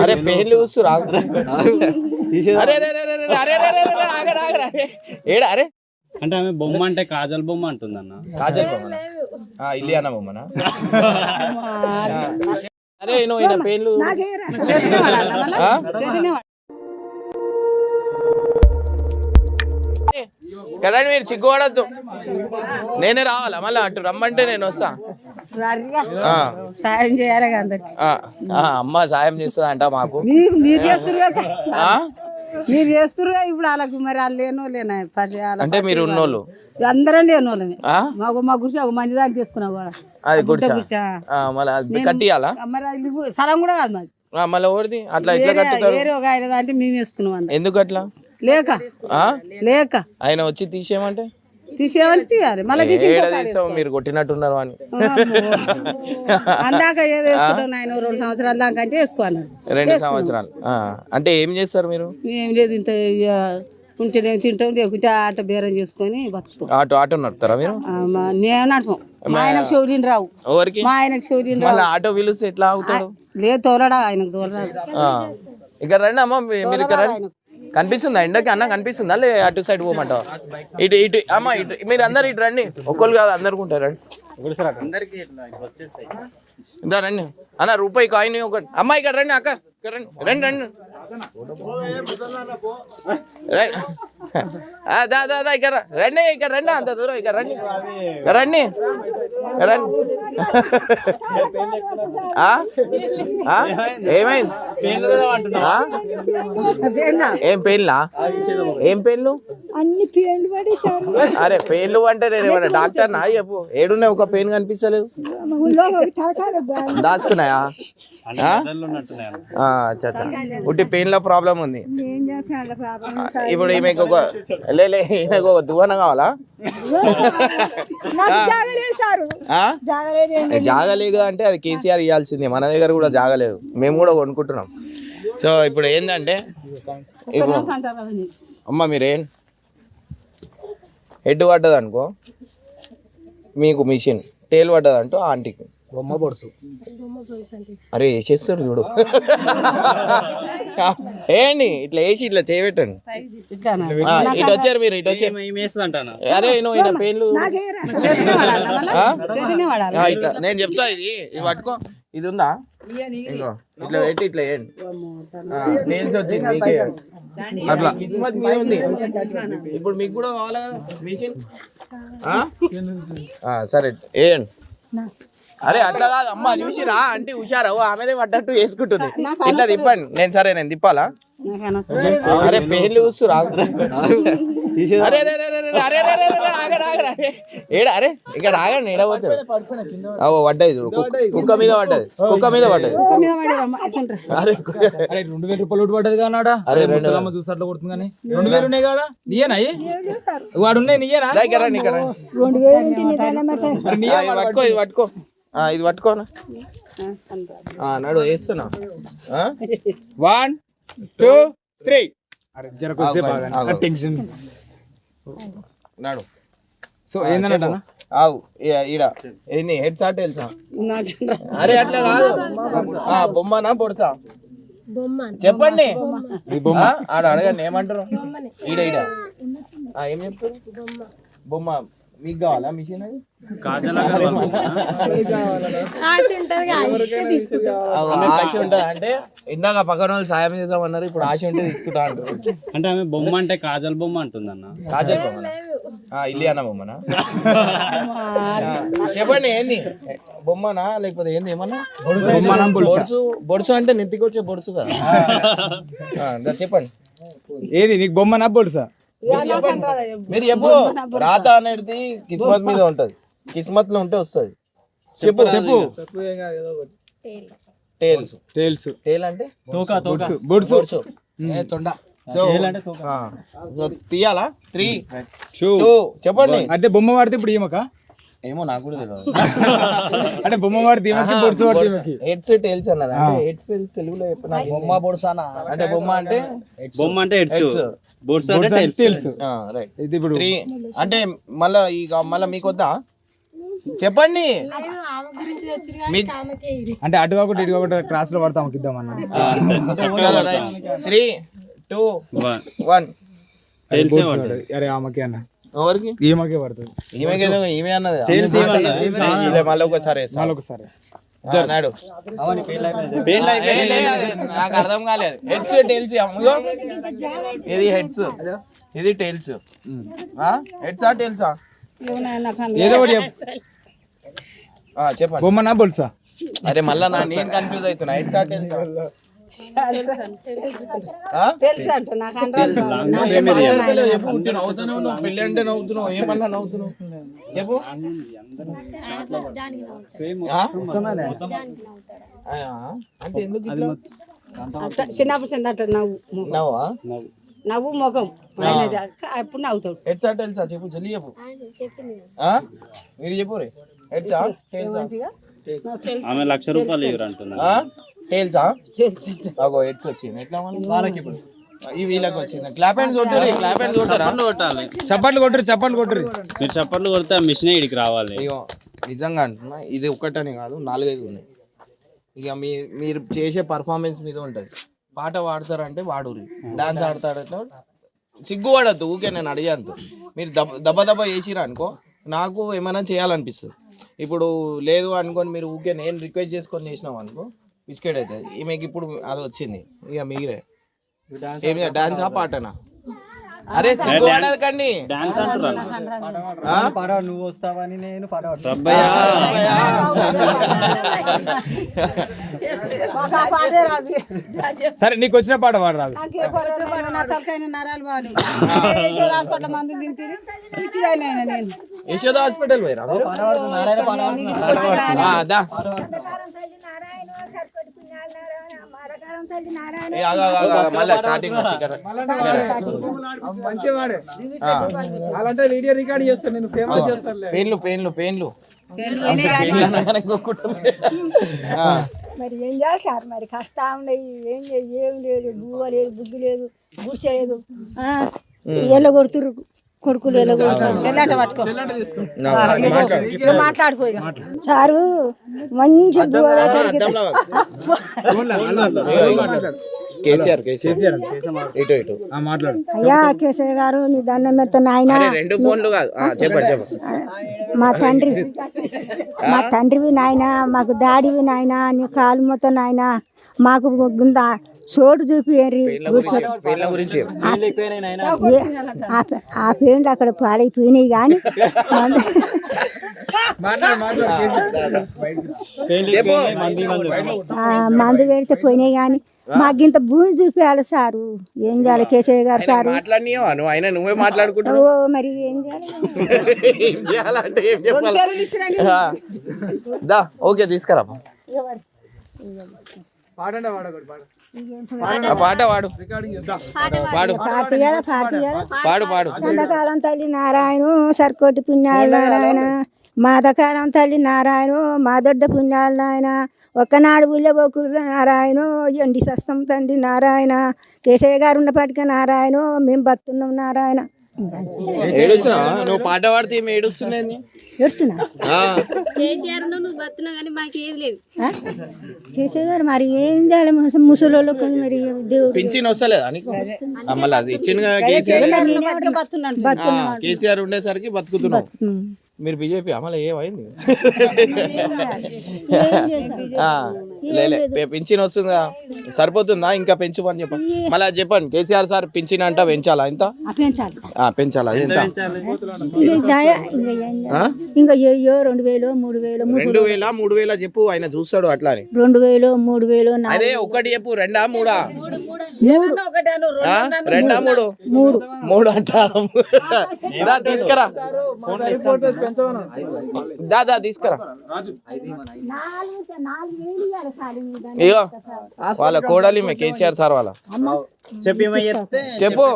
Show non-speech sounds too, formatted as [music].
అరే పేర్లు కూసు రాగు అరే ఏడా అరే అంటే ఆమె బొమ్మ అంటే కాజల్ బొమ్మ అంటుంది అన్న కాజల్ బొమ్మ ఇలియానా బొమ్మనా అరే నువ్వు ఈయన పేర్లు కదండి మీరు చిక్కుపడద్దు నేనే రావాలా? మళ్ళీ అటు రమ్మంటే నేను వస్తా. సాయం చేయాలి అమ్మ సాయం చేస్తుందా అంట మాకు మీరు సార్ ఆ? మీరు చేస్తురుగా? ఇప్పుడు వాళ్ళకు మరి వాళ్ళు లేనో లేనా పరిచయాలు అంటే మీరు ఉన్నోళ్ళు. అందరం లేనోళ్ళమే? మాకు మా గుడిసె ఒక మంది దానికి చేసుకున్నాం కూడా. అది గుడిసా. కట్టియాలా? మరి స్థలం కూడా కాదు మాది. మళ్ళీ అట్లా కట్టుతారు. వేరే ఒక ఆయన మేము వేసుకున్నాం ఎందుకు అట్లా లేక? లేక. ఆయన వచ్చి తీసేయమంటే? తీయాలి. మళ్ళీ తీసి ఏడ తీసావు? మీరు కొట్టినట్టున్నారు అని అందాక ఏదో రెండు సంవత్సరాల దాకా అంటే వేసుకోవాలి. రెండు సంవత్సరాలు. అంటే ఏం చేస్తారు మీరు? ఏం లేదు ఇంత ఇక ఉంటేనే తింటాం లేకుంటే ఆట బేరం చేసుకొని బతుకుతాం. ఆటో ఆటో నడుపుతారా మీరు? నేను నడపం. మా ఆయనకు శౌర్యం రావు. ఎవరికి? మా ఆయనకు శౌర్యం రావు. మళ్ళీ ఆటో పిలిస్తే ఎట్లా అవుతారు? లేదు తోలడా ఆయనకు తోలరాదు ఆ. ఇక్కడ రండి అమ్మ మీ- మీరు ఇక్కడ రండి. కనిపిస్తుందా? ఎండకి అన్న కనిపిస్తుందా? లే అటు సైడ్ పోమంటావా? ఇటు ఇటు అమ్మ ఇటు మీరు అందరు ఇటు రండి. ఒక్కరు కాదు అందరు ఉంటారు రండి. అందరికి రండి. అన్న రూపాయి కాయిన్ ఒకటి. అమ్మ ఇక్కడ రండి అక్క. ఇక్కడ రండి రండి రండి. దా దా దా ఇక్కడ. రండి ఇక్కడ రండి అంత దూరం ఇక్కడ రండి. రండి. రండి? ఏమైంది? ఏం పెయిన్లా? ఏం పెయిన్లు? అన్ని పేర్లు అరే పెయిన్లు అంటే నేను ఏమన్నా డాక్టర్ నా? చెప్పు ఏడున్నాయి ఒక పెయిన్ కనిపిస్తలేదు. దాచుకున్నాయా? అచ్చా ఉట్టి పెయిన్ల ప్రాబ్లం ఉంది. ఇప్పుడు ఈమెకు ఒక లే లే, ఈమెకు ఒక దువ్వన కావాలా? ఆ? జాగలేదు అంటే అది కేసీఆర్ ఇవ్వాల్సిందే. మన దగ్గర కూడా జాగలేదు. మేము కూడా కొనుక్కుంటున్నాం. సో ఇప్పుడు ఏంటంటే అమ్మ మీరేం? హెడ్ పడ్డది అనుకో మీకు మిషన్ టేల్ పడ్డది అంటూ ఆంటీకి. బొమ్మ పొడుసు. అరే వేసేస్తారు చూడు. [laughs] ఏంటి ఇట్లా వేసి ఇట్లా చేయబెట్టండి. ఇటు వచ్చారు మీరు ఇటు వచ్చారు. అరే నువ్వు ఈయన పేర్లు ఇట్లా. నేను చెప్తా ఇది ఇది పట్టుకో. ఇది ఉందా ఇగో ఇట్లా పెట్టి ఇట్లా వేయండి నేల్స్ వచ్చింది మీకే అట్లా కిస్మత్ మీద ఉంది. ఇప్పుడు మీకు కూడా కావాలా మిషన్? సరే వేయండి. అరే అట్లా కాదు. అమ్మ చూసిరా? అంటే హుషారా? ఆమెదే పడ్డట్టు వేసుకుంటుంది ఇట్లా తిప్పండి. నేను సరే నేను తిప్పాలా? అరే పేర్లు చూస్తురా? [laughs] ఏడ అరే ఇక్కడ ఆగండి ఏడ అవో పడ్డది చూడు కుక్క మీద పడ్డది కుక్క మీద పడ్డది అరే రెండు వేల రూపాయలు పడ్డది కానాడా అరే రెండు చూసి అట్లా కొడుతుంది కానీ. రెండు వేలు ఉన్నాయి కాడా? నీయేనా వాడు ఉన్నాయి నీయేనా? పట్టుకో ఇది పట్టుకో. ఇది పట్టుకోనా నడు వేస్తున్నా. One two three. అరే జర టెన్షన్. నడు. సో ఏందన్నట్టు ఆవు ఈడ- ఈడ. ఏంది హెడ్ షాట్ తెలుసా. అరే అట్లా కాదు. ఆ, బొమ్మనా పొడుసా? చెప్పండి. ఆ, ఆడ అడగండి ఏమంటారు? ఈడ ఈడ. ఆ, ఏం చెప్తారు? బొమ్మ. మీకు కావాలా మిషన్ అది కాజల్ ఆశ ఉంటది? అంటే ఇందాక పక్కన వాళ్ళు సాయం చేద్దామన్నారు ఇప్పుడు ఆశ ఉంటే తీసుకుంటా అంటారు. అంటే ఆమె బొమ్మ అంటే కాజల్ బొమ్మ అంటుందన్న. కాజల్ బొమ్మనా? ఆ, ఇలియానా బొమ్మనా? చెప్పండి ఏంది? బొమ్మనా? లేకపోతే ఏంది ఏమన్నా? బొమ్మనా? బొడుసు బొడుసు అంటే నెత్తికి వచ్చే బొడుసు కదా. చెప్పండి. ఏది నీకు బొమ్మ నా బొలుసా మీరు చెప్పు. రాత అనేది కిస్మత్ మీద ఉంటది. కిస్మత్లో ఉంటే వస్తుంది. చెప్పు. చెప్పు. టేల్స్ టేల్స్ టేల్ అంటే? బొడ్సు. బొడ్సు. బొడుసు. తొండ. సో ఆ, సో తీయాలా? త్రీ. టూ. చెప్పండి. అంటే బొమ్మ వాడితే ఇప్పుడు ఈమెక? ఏమో నాకు కూడా తెలియదు [laughs] అంటే బొమ్మ వాడితే ఈమెకి బొడ్సు వాడితే ఈమెకి హెడ్స్ టేల్స్ అన్నది అంటే హెడ్స్ తెలుగులో చెప్పిన బొమ్మ బొడుసానా అంటే బొమ్మ అంటే బొమ్మ అంటే హెడ్స్. బోర్డ్స్ అంటే టేల్స్ టైల్స్ రైట్ ఇది ఇప్పుడు అంటే మళ్ళా ఇక మళ్ళా మీకు వద్దా? చెప్పండి. అంటే అటు కాకుండా ఇటు కాకుండా క్రాస్లో పడతాం ఇద్దామన్నా త్రీ టూ వన్. అరే ఆమెకి అన్న. ఎవరికి? ఈమెకే పడుతుంది. ఈమెకి ఈమె అన్నది. మళ్ళీ ఒకసారి. మళ్ళీ ఒకసారి నాడు నాకు అర్థం కాలేదు. హెడ్స్ టైల్స్ అమ్మగో ఇది హెడ్స్ ఇది టైల్స్ హెడ్సా టైల్సా ఏదో ఒకటి చెప్పు. చెప్పండి. బొమ్మనా బొలుసా? అరే మళ్ళా నా నేను కన్ఫ్యూజ్ అవుతున్నా. హెడ్సా టైల్సా తెలుసు అంట నాకు నవ్వుతున్నావు పెళ్ళి అంటే నవ్వుతున్నావు ఏమన్నా నవ్వుతున్నావు చెప్పు అంటే ఎందుకు చిన్నప్పుడు చిన్న నవ్వు నవ్వా నవ్వు ముఖం ఎప్పుడు నవ్వుతాడు ఎట్సా తెలుసా చెప్పు జల్లి చెప్పు మీరు చెప్పు రే ఎట్సా తెలుసా ఆమె లక్ష రూపాయలు ఇవ్వరు అంటున్నా టైల్సా. అగో హెడ్స్ వచ్చింది. ఎట్లా వాళ్ళకి ఈ వీళ్ళకి వచ్చింది. క్లాప్ హ్యాండ్ కొట్టుర్రి క్లాప్ హ్యాండ్ కొట్టరా? చప్పట్లు కొట్టాలి. చప్పట్లు కొట్టురు చప్పట్లు కొట్టురు మీరు చప్పట్లు కొడితే ఆ మిషనే ఇడికి రావాలి. ఇగో నిజంగా అంటున్నా ఇది ఒక్కటని కాదు నాలుగైదు ఉన్నాయి. ఇక మీ మీరు చేసే పర్ఫార్మెన్స్ మీద ఉంటుంది. పాట పాడతారంటే వాడుర్రి. డాన్స్ ఆడతాడంటే సిగ్గు పడద్దు ఊకే నేను అడిగాను మీరు దబ దెబ్బ దెబ్బ చేసిరా అనుకో నాకు ఏమైనా చేయాలనిపిస్తుంది. ఇప్పుడు లేదు అనుకొని మీరు ఊకే నేను రిక్వెస్ట్ చేసుకొని చేసినాం అనుకో బిస్కెట్ అవుతుంది ఈమెకి ఇప్పుడు అది వచ్చింది. ఇక మీరే. ఏమి డాన్సా పాటనా? అరే సిగ్గు పడకండి డాన్స్ ఆ? నువ్వు వస్తావని నేను పాట రబ్బయ్య. ఒక పాటే రాదు. సరే నీకు వచ్చిన పాట పాడు రాదు. యశోద హాస్పిటల్ మందులు అలాంటి వీడియో రికార్డ్ చేస్తాను నేను ఫేమస్ చేస్తాను పెయిన్లు మరి ఏం చేస్తారు? మరి కష్టం ఉన్నాయి ఏం ఏం లేదు బువ్వ లేదు బుగ్గి లేదు గుడిసె లేదు. ఎల్ల కొడుతురు కొడుకులు మాట్లాడిపోయి సారు మంచి. కేసీఆర్ కేసీఆర్. ఇటు ఇటు. మాట్లాడు. అయ్యా కేశవ గారు నీ దండం పెడతా నాయన. అరే రెండు ఫోన్లు కాదు. ఆ, చెప్పండి చెప్పండి. మా తండ్రి మా తండ్రివి నాయన మాకు దాడివి నాయన నీ కాలు మొత్తం నాయన మాకు చోటు చూపియరి. ఆ పేండ్లు అక్కడ పాడైపోయినాయి కానీ మందు పెడితే పోయినాయి కానీ మాకింత భూమి చూపించాలి సారు. ఏం చేయాలి కేశయ్య గారు సారు? నువ్వు అయినా నువ్వే మాట్లాడుకుంటున్నావు. ఓ మరి ఏం చేయాలి? ఏం చేయాలంటే ఏం చెప్పాలి? చెరువులు ఇచ్చినా ఆ. దా ఓకే తీసుకురా పాడండి వాడకూడదు పాడు. ఆ పాట పాడు రికార్డింగ్ చేస్తా. పాడు పాడు పాడు. చండకాలం తల్లి నారాయణ సర్కోటి పుణ్యాలు నారాయణ మాదకాలం తల్లి నారాయణ మా దొడ్డ పుణ్యాలు నాయన. ఒక్కనాడు ఉల్లబోకుడు నారాయణ ఎండి సస్తం తండ్రి నారాయణ. కేశయ్య గారు ఉన్నప్పటికీ నారాయణ మేము బతున్నాం నారాయణ. ఏడుస్తున్నా నువ్వు పాట పాడితే ఏమి ఏడుస్తున్నాయి? ఏడుస్తున్నా కేసీఆర్ నువ్వు బతున్నావు కానీ మాకు ఏది లేదు. గారు మరి ఏం చేయాలి? ముస- ముసలోళ్ళకు మరి దేవుడు పింఛన్ వస్తలేదా నీకు? ఆ, మళ్ళీ అది ఇచ్చిన కేసీఆర్. కేసీఆర్ ఉండేసరికి బతుకుతున్నావు. మీరు బీజేపీ అమలు ఏమైంది? ఆ, లేలే పె- పింఛన్ వస్తుందా సరిపోతుందా? ఇంకా పెంచుమని చెప్పండి మళ్ళీ చెప్పండి కేసీఆర్ సార్ పింఛన్ అంట పెంచాలా? ఎంత? ఆ పెంచాలి సార్. ఆ, పెంచాలా? అది ఎంత? ఇంకా దయ ఇంకా ఏం చేయాలి? ఇంకా ఏయో రెండు వేలు మూడు వేలు రెండు వేల. మూడు వేల చెప్పు ఆయన చూస్తాడు అట్లా రెండు వేలు మూడు వేలు అదే ఒకటి చెప్పు రెండా మూడా? రెండా మూడు. మూడు? మూడు. అంట దా తీసుకురా. దా దా తీసుకురా. ఇగో వాళ్ళ కోడలి మే కేసీఆర్ సార్ వాళ్ళ. చెప్పి. చెప్పు.